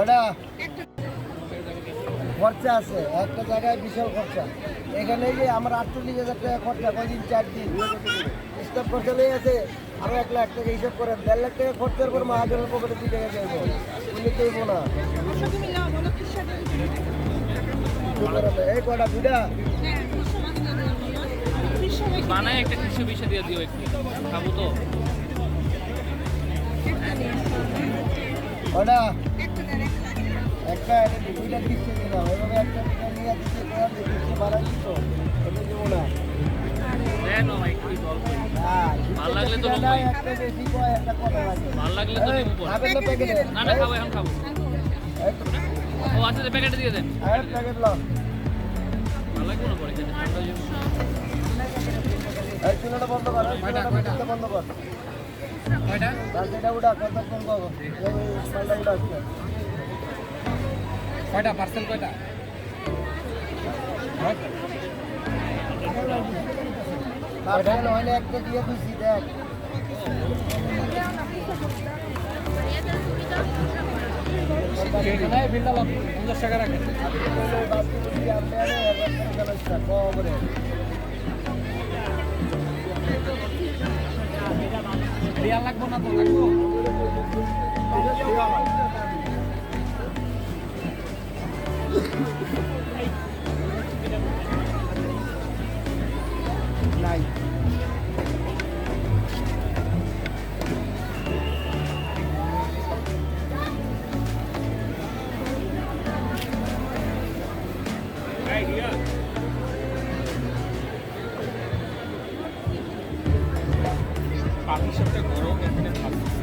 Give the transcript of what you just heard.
ওটা খরচা আছে। একটা জায়গায় বিশাল খরচা। এখানে যে আমার আটচল্লিশ হাজার টাকা খরচা কদিন চার দিন। স্টাফ খরচা লেগে আছে। আরও এক লাখ টাকা হিসাব করেন। দেড় লাখ টাকা খরচার পর মাহাজনের পকেটে দুই টাকা যাব উনি চাইব না। এই কটা দুটা বানায় একটা কৃষি বিষয় দিয়ে দিও একটু। খাব তো। ওটা একটা দুইটা দিচ্ছে দিলাম এভাবে একটা দুইটা নিয়ে দিচ্ছে তোমার যে দিচ্ছে বাড়াই দিচ্ছ। এটা দেবো না। হ্যাঁ, ভালো লাগলে তো দিচ্ছে নেবই। না, একটা বেশি কয় একটা কম লাগে ভালো লাগলে তো এই, নেব পরে। খাবেন না প্যাকেটে না না খাব এখন খাব। ও আচ্ছা প্যাকেটে দিয়ে দেন। প্যাকেট লাও ভালো লাগবে না পরে খেতে? ঠান্ডা হয়ে এই চুলাটা বন্ধ কর চুলাটা বন্ধ কর। কয়টা? পার্সেল কয়টা? তারপরে নইলে একটা দিয়ে দিছি দেখ। পঞ্চাশ টাকা রাখেন। লাগবো না তো লাগবো? নাই পাখি সবটা গরম এখানে থাকবে